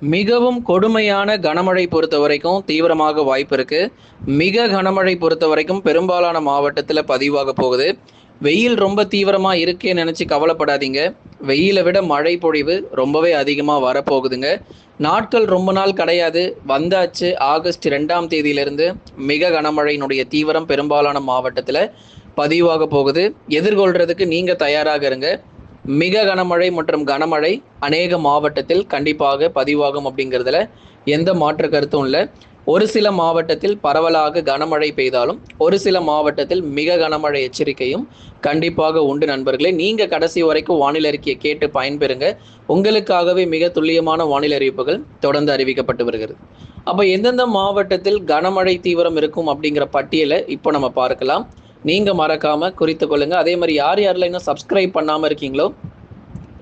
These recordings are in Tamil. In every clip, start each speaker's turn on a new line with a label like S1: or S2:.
S1: மிகவும் கொடுமையான கனமழை பொறுத்த வரைக்கும் தீவிரமாக வாய்ப்பு இருக்கு. மிக கனமழை பொறுத்த வரைக்கும் பெரும்பாலான மாவட்டத்தில் பதிவாக போகுது. வெயில் ரொம்ப தீவிரமா இருக்கேன்னு நினைச்சு கவலைப்படாதீங்க. வெயிலை விட மழை பொழிவு ரொம்பவே அதிகமாக வரப்போகுதுங்க. நாட்கள் ரொம்ப நாள் கிடையாது. வந்தாச்சு ஆகஸ்ட் ரெண்டாம் தேதியிலிருந்து மிக கனமழையினுடைய தீவிரம் பெரும்பாலான மாவட்டத்தில் பதிவாக போகுது. எதிர்கொள்றதுக்கு நீங்கள் தயாராக இருங்க. மிக கனமழை மற்றும் கனமழை அநேக மாவட்டத்தில் கண்டிப்பாக பதிவாகும் அப்படிங்கிறதுல எந்த மாற்று கருத்தும் இல்லை. ஒரு சில மாவட்டத்தில் பரவலாக கனமழை பெய்தாலும் ஒரு சில மாவட்டத்தில் மிக கனமழை எச்சரிக்கையும் கண்டிப்பாக உண்டு நண்பர்களே. நீங்க கடைசி வரைக்கும் வானிலை அறிக்கையை கேட்டு பயன்பெறுங்க. உங்களுக்காகவே மிக துல்லியமான வானிலை அறிவிப்புகள் தொடர்ந்து அறிவிக்கப்பட்டு வருகிறது. அப்ப எந்தெந்த மாவட்டத்தில் கனமழை தீவிரம் இருக்கும் அப்படிங்கிற பட்டியலை இப்போ நம்ம பார்க்கலாம். நீங்க மறக்காம குறித்து கொள்ளுங்க. அதே மாதிரி யார் யாரெல்லாம் இன்னும் சப்ஸ்கிரைப் பண்ணாம இருக்கீங்களோ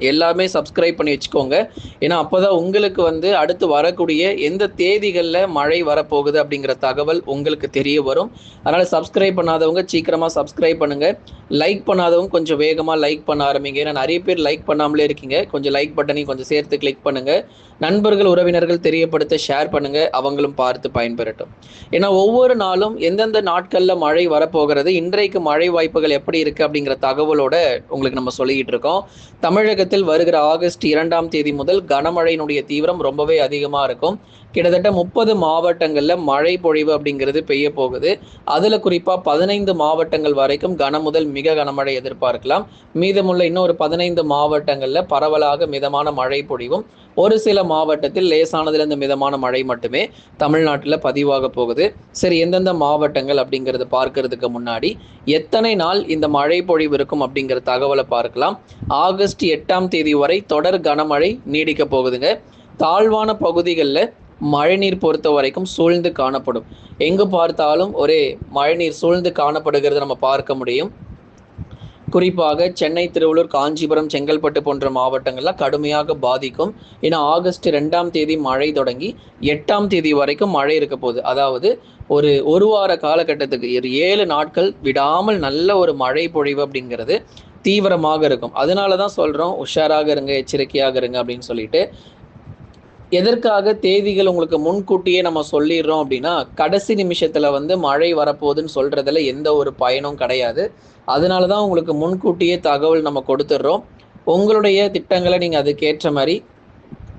S1: எல்லாமே சப்ஸ்கிரைப் பண்ணி வச்சுக்கோங்க. ஏன்னா அப்போதான் உங்களுக்கு வந்து அடுத்து வரக்கூடிய எந்த தேதிகளில் மழை வரப்போகுது அப்படிங்கிற தகவல் உங்களுக்கு தெரிய வரும். அதனால் சப்ஸ்கிரைப் பண்ணாதவங்க சீக்கிரமாக சப்ஸ்கிரைப் பண்ணுங்கள் லைக் பண்ணாதவங்க கொஞ்சம் வேகமாக லைக் பண்ண ஆரம்பிங்க. ஏன்னா நிறைய பேர் லைக் பண்ணாமலே இருக்கீங்க. கொஞ்சம் லைக் பட்டனையும் கொஞ்சம் சேர்த்து கிளிக் பண்ணுங்கள் நண்பர்கள் உறவினர்கள் தெரியப்படுத்த ஷேர் பண்ணுங்க. அவங்களும் பார்த்து பயன்பெறட்டும். ஏன்னா ஒவ்வொரு நாளும் எந்தெந்த நாட்களில் மழை வரப்போகிறது இன்றைக்கு மழை வாய்ப்புகள் எப்படி இருக்கு அப்படிங்கிற தகவலோட உங்களுக்கு நம்ம சொல்லிக்கிட்டு இருக்கோம். தமிழகத்தில் வருகிற ஆகஸ்ட் இரண்டாம் தேதி முதல் கனமழையினுடைய தீவிரம் ரொம்பவே அதிகமாக இருக்கும். கிட்டத்தட்ட முப்பது மாவட்டங்களில் மழை பொழிவு அப்படிங்கிறது பெய்ய போகுது. அதில் குறிப்பாக பதினைந்து மாவட்டங்கள் வரைக்கும் கன முதல் மிக கனமழை எதிர்பார்க்கலாம். மீதமுள்ள இன்னொரு பதினைந்து மாவட்டங்களில் பரவலாக மிதமான மழை பொழிவும் ஒரு சில மாவட்டத்தில் லேசானதுலேருந்து மிதமான மழை மட்டுமே தமிழ்நாட்டில் பதிவாக போகுது. சரி எந்தெந்த மாவட்டங்கள் அப்படிங்கிறத பார்க்கறதுக்கு முன்னாடி எத்தனை நாள் இந்த மழை பொழிவு இருக்கும் அப்படிங்கிற தகவலை பார்க்கலாம். ஆகஸ்ட் எட்டாம் தேதி வரை தொடர் கனமழை நீடிக்க போகுதுங்க. தாழ்வான பகுதிகளில் மழைநீர் பொறுத்த வரைக்கும் சூழ்ந்து காணப்படும். எங்கு பார்த்தாலும் ஒரே மழைநீர் சூழ்ந்து காணப்படுகிறது நம்ம பார்க்க முடியும். குறிப்பாக சென்னை திருவள்ளூர் காஞ்சிபுரம் செங்கல்பட்டு போன்ற மாவட்டங்கள்லாம் கடுமையாக பாதிக்கும். ஏன்னா ஆகஸ்ட் ரெண்டாம் தேதி மழை தொடங்கி எட்டாம் தேதி வரைக்கும் மழை இருக்க போகுது. அதாவது ஒரு ஒரு வார காலகட்டத்துக்கு ஒரு ஏழு நாட்கள் விடாமல் நல்ல ஒரு மழை பொழிவு அப்படிங்கிறது தீவிரமாக இருக்கும். அதனால தான் சொல்கிறோம் உஷாராக இருங்க எச்சரிக்கையாக இருங்க அப்படின்னு சொல்லிட்டு எதற்காக தேதிகள் உங்களுக்கு முன்கூட்டியே நம்ம சொல்லிடுறோம் அப்படின்னா கடைசி நிமிஷத்துல வந்து மழை வரப்போகுதுன்னு சொல்றதுல எந்த ஒரு பயனும் கிடையாது. அதனால தான் உங்களுக்கு முன்கூட்டியே தகவல் நம்ம கொடுத்துட்றோம். உங்களுடைய திட்டங்களை நீங்கள் அதுக்கேற்ற மாதிரி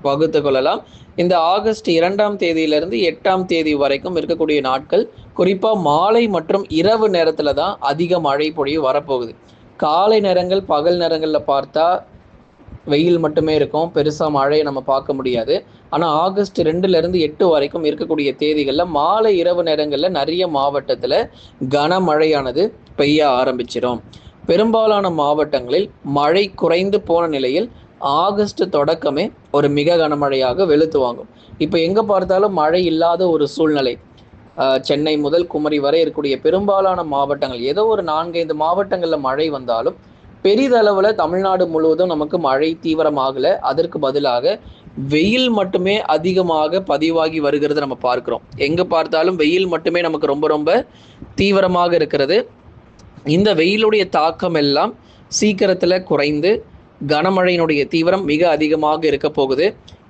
S1: வகுத்து கொள்ளலாம். இந்த ஆகஸ்ட் இரண்டாம் தேதியிலிருந்து எட்டாம் தேதி வரைக்கும் இருக்கக்கூடிய நாட்கள் குறிப்பாக மாலை மற்றும் இரவு நேரத்தில் தான் அதிக மழை பொழிவு வரப்போகுது. காலை நேரங்கள் பகல் நேரங்களில் பார்த்தா வெயில் மட்டுமே இருக்கும். பெருசாக மழையை நம்ம பார்க்க முடியாது. ஆனால் ஆகஸ்ட் ரெண்டுலேருந்து எட்டு வரைக்கும் இருக்கக்கூடிய தேதிகளில் மாலை இரவு நேரங்களில் நிறைய மாவட்டத்தில் கனமழையானது பெய்ய ஆரம்பிச்சிடும் பெரும்பாலான மாவட்டங்களில் மழை குறைந்து போன நிலையில் ஆகஸ்ட் தொடக்கமே ஒரு மிக கனமழையாக வெளுத்து வாங்கும். இப்போ எங்கே பார்த்தாலும் மழை இல்லாத ஒரு சூழ்நிலை. சென்னை முதல் குமரி வரை இருக்கக்கூடிய பெரும்பாலான மாவட்டங்கள். ஏதோ ஒரு நான்கைந்து மாவட்டங்களில் மழை வந்தாலும் பெரிதளவில் தமிழ்நாடு முழுவதும் நமக்கு மழை தீவிரமாகல. அதற்கு பதிலாக வெயில் மட்டுமே அதிகமாக பதிவாகி வருகிறது நம்ம பார்க்குறோம். எங்கே பார்த்தாலும் வெயில் மட்டுமே நமக்கு ரொம்ப ரொம்ப தீவிரமாக இருக்கிறது. இந்த வெயிலுடைய தாக்கம் எல்லாம் சீக்கிரத்தில் குறைந்து கனமழையினுடைய தீவிரம் மிக அதிகமாக இருக்க போகுது.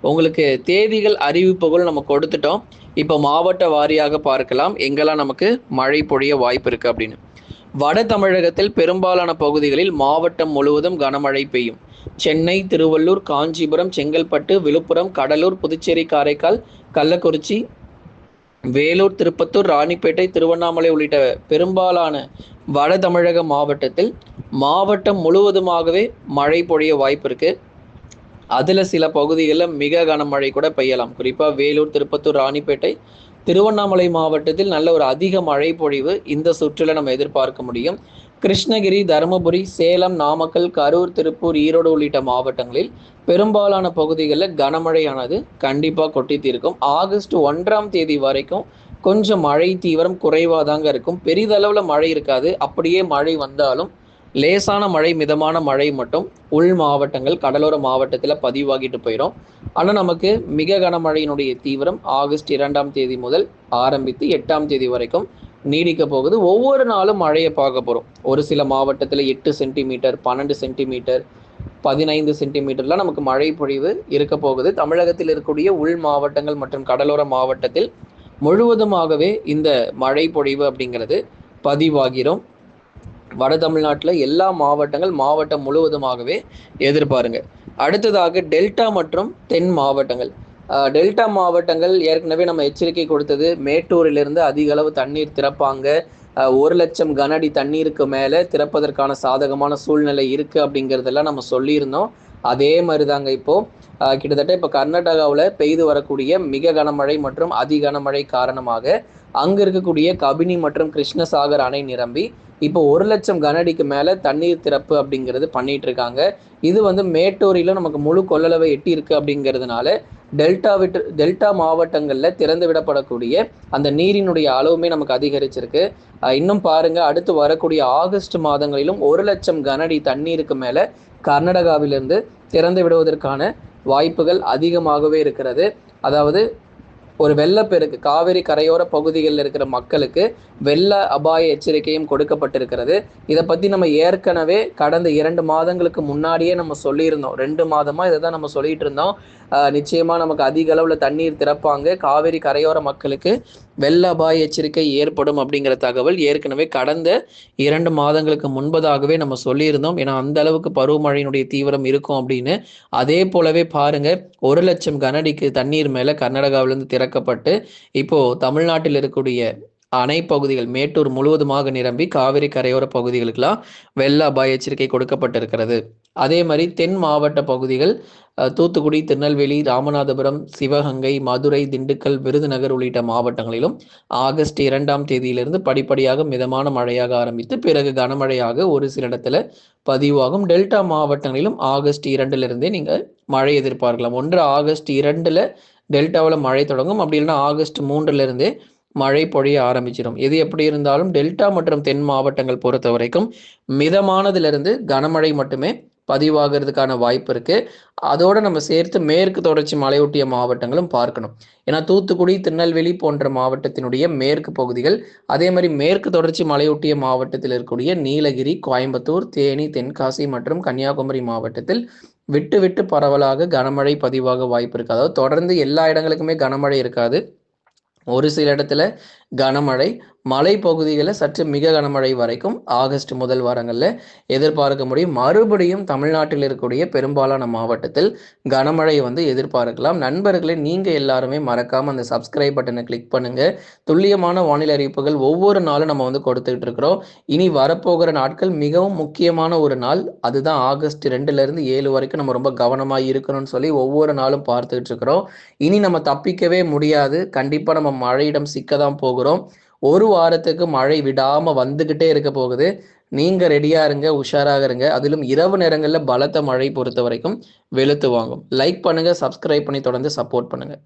S1: உங்களுக்கு தேதிகள் அறிவிப்புகள் நம்ம கொடுத்துட்டோம். இப்போ மாவட்ட வாரியாக பார்க்கலாம். எங்கெல்லாம் நமக்கு மழை பொழிய வாய்ப்பு இருக்குது அப்படின்னு. வட தமிழகத்தில் பெரும்பாலான பகுதிகளில் மாவட்டம் முழுவதும் கனமழை பெய்யும். சென்னை திருவள்ளூர் காஞ்சிபுரம் செங்கல்பட்டு விழுப்புரம் கடலூர் புதுச்சேரி காரைக்கால் கள்ளக்குறிச்சி வேலூர் திருப்பத்தூர் ராணிப்பேட்டை திருவண்ணாமலை உள்ளிட்ட பெரும்பாலான வட தமிழக மாவட்டத்தில் மாவட்டம் முழுவதுமாகவே மழை பொழிய வாய்ப்பு இருக்கு அதில் சில பகுதிகளில் மிக கனமழை கூட பெய்யலாம். குறிப்பாக வேலூர் திருப்பத்தூர் ராணிப்பேட்டை திருவண்ணாமலை மாவட்டத்தில் நல்ல ஒரு அதிக மழை பொழிவு இந்த சுற்றுல நம்ம எதிர்பார்க்க முடியும். கிருஷ்ணகிரி தருமபுரி சேலம் நாமக்கல் கரூர் திருப்பூர் ஈரோடு உள்ளிட்ட மாவட்டங்களில் பெரும்பாலான பகுதிகளில் கனமழையானது கண்டிப்பாக கொட்டி தீர்க்கும். ஆகஸ்ட் ஒன்றாம் தேதி வரைக்கும் கொஞ்சம் மழை தீவிரம் குறைவாக தாங்க இருக்கும். பெரிதளவில் மழை இருக்காது. அப்படியே மழை வந்தாலும் லேசான மழை மிதமான மழை மட்டும் உள் மாவட்டங்கள் கடலோர மாவட்டத்தில் பதிவாகிட்டு போயிடும் ஆனால் நமக்கு மிக கனமழையினுடைய தீவிரம் ஆகஸ்ட் இரண்டாம் தேதி முதல் ஆரம்பித்து எட்டாம் தேதி வரைக்கும் நீடிக்க போகுது. ஒவ்வொரு நாளும் மழையை பார்க்க போகிறோம் ஒரு சில மாவட்டத்தில் எட்டு சென்டிமீட்டர் பன்னெண்டு சென்டிமீட்டர் பதினைந்து சென்டிமீட்டர்லாம் நமக்கு மழை பொழிவு இருக்க போகுது. தமிழகத்தில் இருக்கக்கூடிய உள் மாவட்டங்கள் மற்றும் கடலோர மாவட்டத்தில் முழுவதுமாகவே இந்த மழை பொழிவு அப்படிங்கிறது பதிவாகிறோம் வட தமிழ்நாட்டில் எல்லா மாவட்டங்கள் மாவட்டம் முழுவதுமாகவே எதிர்பாருங்க. அடுத்ததாக டெல்டா மற்றும் தென் மாவட்டங்கள். டெல்டா மாவட்டங்கள் ஏற்கனவே நம்ம எச்சரிக்கை கொடுத்தது மேட்டூரிலிருந்து அதிக அளவு தண்ணீர் திறப்பாங்க. ஒரு லட்சம் கனஅடி தண்ணீருக்கு மேலே திறப்பதற்கான சாதகமான சூழ்நிலை இருக்குது அப்படிங்கிறதெல்லாம் நம்ம சொல்லியிருந்தோம். அதே மாதிரி தாங்க இப்போது கிட்டத்தட்ட இப்போ கர்நாடகாவில் பெய்து வரக்கூடிய மிக கனமழை மற்றும் அதி கனமழை காரணமாக அங்கே இருக்கக்கூடிய கபினி மற்றும் கிருஷ்ணசாகர் அணை நிரம்பி இப்போ ஒரு லட்சம் கனஅடிக்கு மேலே தண்ணீர் திறப்பு அப்படிங்கிறது பண்ணிட்டு இருக்காங்க இது வந்து மேட்டூரிலும் நமக்கு முழு கொள்ளளவை எட்டி இருக்கு அப்படிங்கிறதுனால டெல்டா விட்டு டெல்டா மாவட்டங்களில் திறந்து விடப்படக்கூடிய அந்த நீரினுடைய அளவுமே நமக்கு அதிகரிச்சிருக்கு. இன்னும் பாருங்க அடுத்து வரக்கூடிய ஆகஸ்ட் மாதங்களிலும் ஒரு லட்சம் கனஅடி தண்ணீருக்கு மேலே கர்நாடகாவிலிருந்து திறந்து விடுவதற்கான வாய்ப்புகள் அதிகமாகவே இருக்கிறது. அதாவது ஒரு வெள்ளப்பெருக்கு காவிரி கரையோர பகுதிகளில் இருக்கிற மக்களுக்கு வெள்ள அபாய எச்சரிக்கையும் கொடுக்கப்பட்டிருக்கிறது. இதை பற்றி நம்ம ஏற்கனவே கடந்த இரண்டு மாதங்களுக்கு முன்னாடியே நம்ம சொல்லியிருந்தோம். ரெண்டு மாதமாக இதை தான் நம்ம சொல்லிட்டு இருந்தோம். நிச்சயமாக நிச்சயமா நமக்கு அதிக அளவில் தண்ணீர் திறப்பாங்க. காவிரி கரையோர மக்களுக்கு வெள்ள அபாய எச்சரிக்கை ஏற்படும் அப்படிங்கிற தகவல் ஏற்கனவே கடந்த இரண்டு மாதங்களுக்கு முன்பதாகவே நம்ம சொல்லியிருந்தோம். ஏன்னா அந்த அளவுக்கு பருவமழையினுடைய தீவிரம் இருக்கும் அப்படின்னு. அதே போலவே பாருங்க ஒரு லட்சம் கனடிக்கு தண்ணீர் மேல கர்நாடகாவிலிருந்து திறக்கப்பட்டு இப்போ தமிழ்நாட்டில் இருக்கக்கூடிய அணை பகுதிகள் மேட்டூர் முழுவதுமாக நிரம்பி காவிரி கரையோர பகுதிகளுக்கெல்லாம் வெள்ள அபாய எச்சரிக்கை கொடுக்கப்பட்டிருக்கிறது. அதே மாதிரி தென் மாவட்ட பகுதிகள் தூத்துக்குடி திருநெல்வேலி ராமநாதபுரம் சிவகங்கை மதுரை திண்டுக்கல் விருதுநகர் உள்ளிட்ட மாவட்டங்களிலும் ஆகஸ்ட் இரண்டாம் தேதியிலிருந்து படிப்படியாக மிதமான மழையாக ஆரம்பித்து பிறகு கனமழையாக ஒரு சில இடத்துல பதிவாகும். டெல்டா மாவட்டங்களிலும் ஆகஸ்ட் இரண்டிலிருந்தே நீங்கள் மழை எதிர்பார்க்கலாம். ஒன்று ஆகஸ்ட் இரண்டில் டெல்டாவில் மழை தொடங்கும். அப்படி இல்லைன்னா ஆகஸ்ட் மூன்றுல இருந்தே மழை பொழிய ஆரம்பிச்சிடும். எது எப்படி இருந்தாலும் டெல்டா மற்றும் தென் மாவட்டங்கள் பொறுத்த வரைக்கும் மிதமானதிலிருந்து கனமழை மட்டுமே பதிவாகிறதுக்கான வாய்ப்பு இருக்குது அதோடு நம்ம சேர்த்து மேற்கு தொடர்ச்சி மலையொட்டிய மாவட்டங்களும் பார்க்கணும். ஏன்னா தூத்துக்குடி திருநெல்வேலி போன்ற மாவட்டத்தினுடைய மேற்கு பகுதிகள் அதே மாதிரி மேற்கு தொடர்ச்சி மலையொட்டிய மாவட்டத்தில் இருக்கக்கூடிய நீலகிரி கோயம்புத்தூர் தேனி தென்காசி மற்றும் கன்னியாகுமரி மாவட்டத்தில் விட்டு விட்டு பரவலாக கனமழை பதிவாக வாய்ப்பு இருக்கு. அதாவது தொடர்ந்து எல்லா இடங்களுக்குமே கனமழை இருக்காது. ஒரு சில இடத்துல கனமழை மலை பகுதிகளில் சற்று மிக கனமழை வரைக்கும் ஆகஸ்ட் முதல் வாரங்களில் எதிர்பார்க்க முடியும். மறுபடியும் தமிழ்நாட்டில் இருக்கக்கூடிய பெரும்பாலான மாவட்டத்தில் கனமழை வந்து எதிர்பார்க்கலாம். நண்பர்களே நீங்கள் எல்லாருமே மறக்காமல் அந்த சப்ஸ்கிரைப் பட்டனை கிளிக் பண்ணுங்க. துல்லியமான வானிலை அறிவிப்புகள் ஒவ்வொரு நாளும் நம்ம வந்து கொடுத்துக்கிட்டு இருக்கிறோம். இனி வரப்போகிற நாட்கள் மிகவும் முக்கியமான ஒரு நாள். அதுதான் ஆகஸ்ட் ரெண்டுல இருந்து ஏழு வரைக்கும் நம்ம ரொம்ப கவனமாக இருக்கணும்னு சொல்லி ஒவ்வொரு நாளும் பார்த்துக்கிட்டு இருக்கிறோம். இனி நம்ம தப்பிக்கவே முடியாது. கண்டிப்பாக நம்ம மழையிடம் சிக்க தான் போகிறோம். ஒரு வாரத்துக்கு மழை விடாமல் வந்துக்கிட்டே இருக்க போகுது. நீங்கள் ரெடியாக இருங்க உஷாராக இருங்க. அதிலும் இரவு நேரங்களில் பலத்த மழை பொறுத்த வரைக்கும் வெளுத்து வாங்கும். லைக் பண்ணுங்கள் சப்ஸ்கிரைப் பண்ணி தொடர்ந்து சப்போர்ட் பண்ணுங்கள்